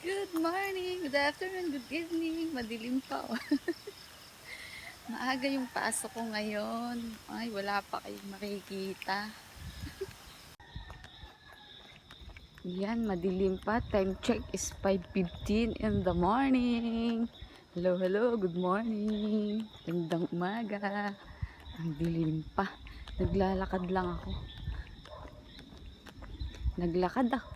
Good morning, good afternoon, good evening. Madilim pa oh. Maaga yung pasok ko ngayon. Ay, wala pa kayong makikita. Yan, madilim pa. Time check is 5.15 in the morning. Hello, hello, good morning. Gandang umaga. Ang dilim pa. Naglalakad lang ako. Naglakad ako.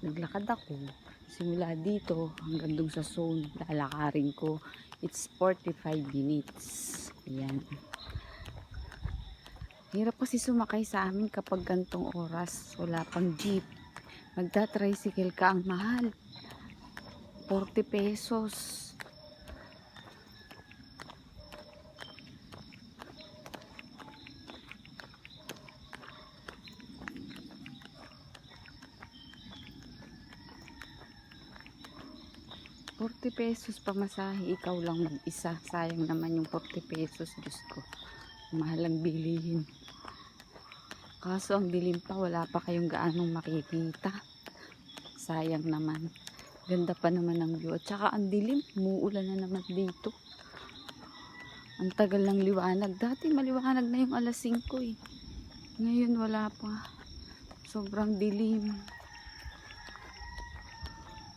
Naglakad ako. Simula dito hanggang dun sa zone. Lalakarin ko. It's 45 minutes. Ayan. Hirap kasi sumakay sa amin kapag gantong oras. Wala pang jeep. Magta-tricycle ka ang mahal. 40 pesos. Pesos pamasahe, ikaw lang mag-isa. Sayang naman yung 40 pesos, Diyos ko. Mahal ang bilihin. Kaso ang dilim pa, wala pa kayong gaanong makikita. Sayang naman. Ganda pa naman ng view. At saka ang dilim, muulan na naman dito. Ang tagal ng liwanag. Dati maliwanag na yung alas 5 eh. Ngayon wala pa. Sobrang dilim.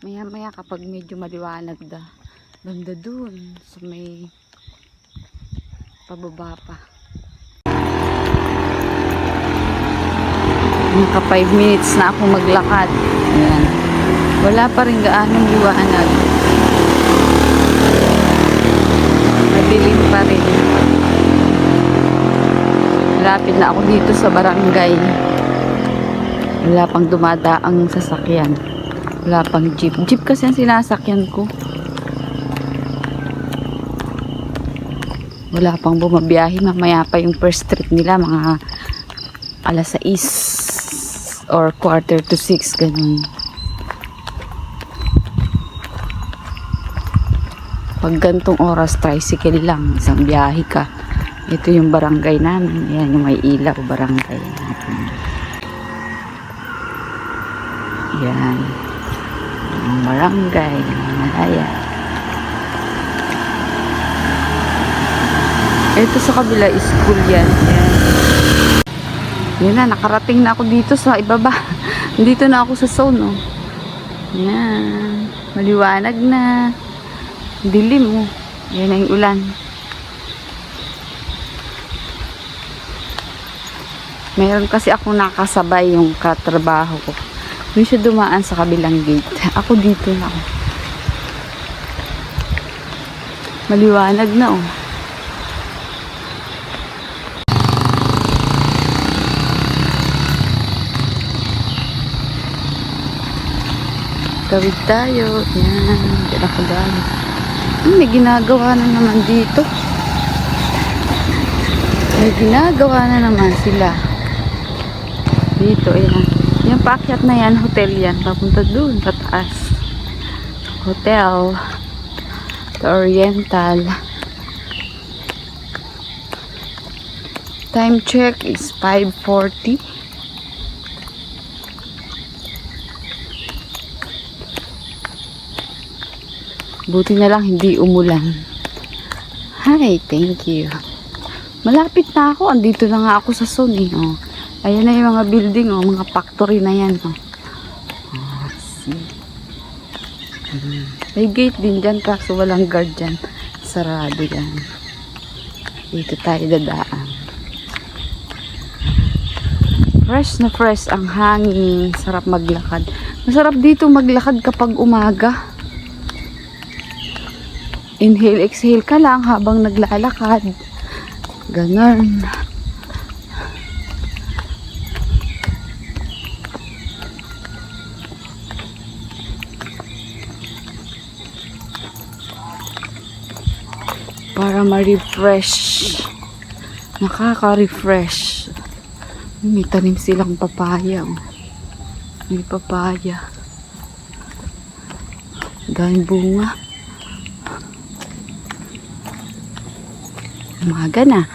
Maya maya kapag medyo maliwanag da. Banda dun. So may pababa pa. Naka 5 minutes na ako maglakad. Ayan. Wala pa rin gaanong liwanag. Madilim pa rin. Malapit na ako dito sa barangay. Wala pang dumadaang sasakyan. Wala pang jeep. Jeep kasi ang sinasakyan ko. Wala pang bumabiyahe. Mamaya pa yung first trip nila. Mga alas 6 or quarter to 6. Ganun. Pag gantong oras, tricycle lang. Isang biyahe ka. Ito yung barangay namin. Yan yung may ilaw barangay natin. Yan. Ang barangay ng Malaya. Ito sa kabila, school yan. Yan. Yan na, nakarating na ako dito sa ibaba. Dito na ako sa zone, oh. Yan. Maliwanag na. Dilim, oh. Yan na yung ulan. Meron kasi ako nakasabay yung katrabaho ko. Doon siya dumaan sa kabilang gate. Ako dito na. Maliwanag na, oh. Tawid tayo. Yan. Diyan ako dahil. Hmm, may ginagawa na naman dito. May ginagawa na naman sila. Dito, ayan. Yung paakyat na yan, hotel yan. Papunta dun, pataas. Hotel. The Oriental. Time check is 5.40. Buti na lang hindi umulan. Hi, thank you. Malapit na ako. Andito na nga ako sa eh. Oh. Ayan na yung mga building, oh, mga factory na yan. Oh. Oh, see. May gate din dyan kaso walang guard dyan. Sarado yan. Dito tayo dadaan. Fresh na fresh ang hangin. Sarap maglakad. Masarap dito maglakad kapag umaga. Inhale, exhale ka lang habang naglalakad. Ganon. Para ma-refresh. Nakaka-refresh. May tanim silang papaya. May papaya. Dahil bunga. Umaga na.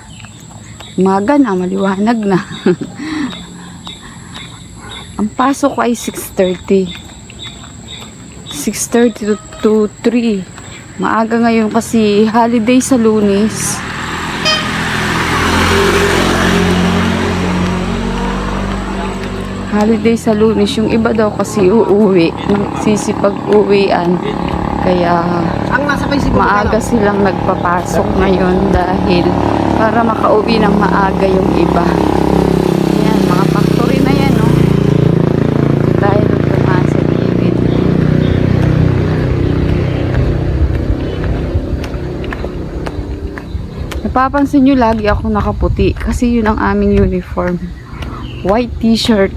Umaga na, maliwanag na. Ang pasok ay 6.30. 6.30 to, to 3. Maaga ngayon kasi holiday sa lunes. Holiday sa lunes. Yung iba daw kasi uuwi. Sisipag-uwian. Kaya maaga silang nagpapasok ngayon dahil para makauwi ng maaga yung iba. Napapansin nyo lagi ako nakaputi kasi yun ang aming uniform. White t-shirt.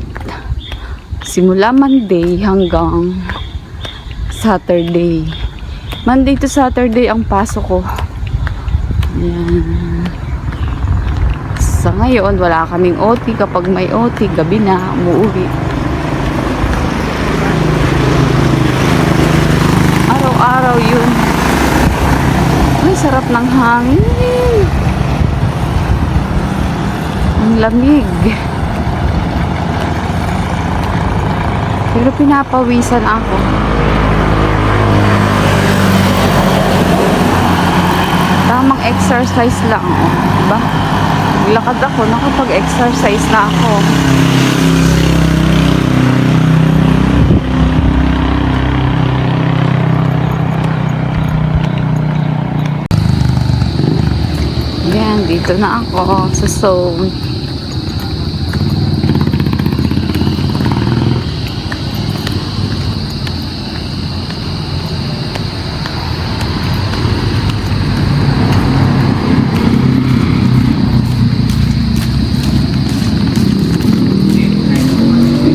Simula Monday hanggang Saturday. Monday to Saturday ang pasok ko. Ayan. Sa ngayon, wala kaming OT. Kapag may OT, gabi na, umuwi. Araw-araw yun. Ay, sarap ng hangin. Ang lamig. Pero pinapawisan ako. Tamang exercise lang, oh. Diba? Naglakad ako, nakapag-exercise na ako. Yan, dito na ako sa zone.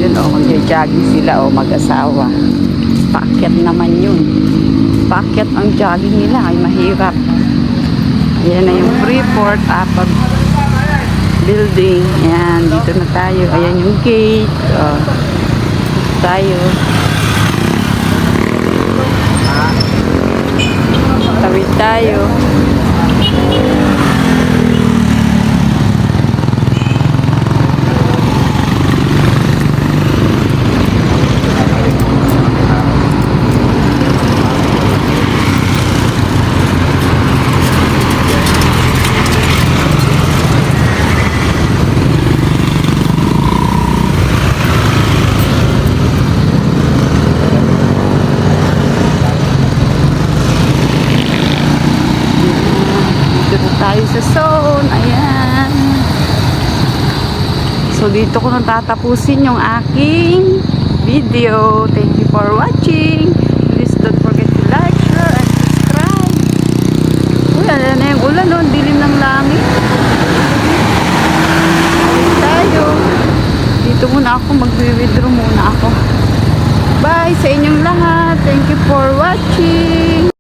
Yun o, kung jogging sila o mag-asawa. Paakyat naman yun. Paakyat ang jogging nila ay mahirap. Yan na yung Freeport Apag building. Yan, dito na tayo. Ayan yung gate. Oh. Tayo. Tawid tayo. Dito na tayo sa zone. Ayan. So, dito ko nang tatapusin yung aking video. Thank you for watching. Please don't forget to like, share, and subscribe. Uy, ayan na yung ulan, no? Ang Dilim ng langit. Balik tayo. Dito muna ako. Magwi-withdraw muna ako. Bye sa inyong lahat. Thank you for watching.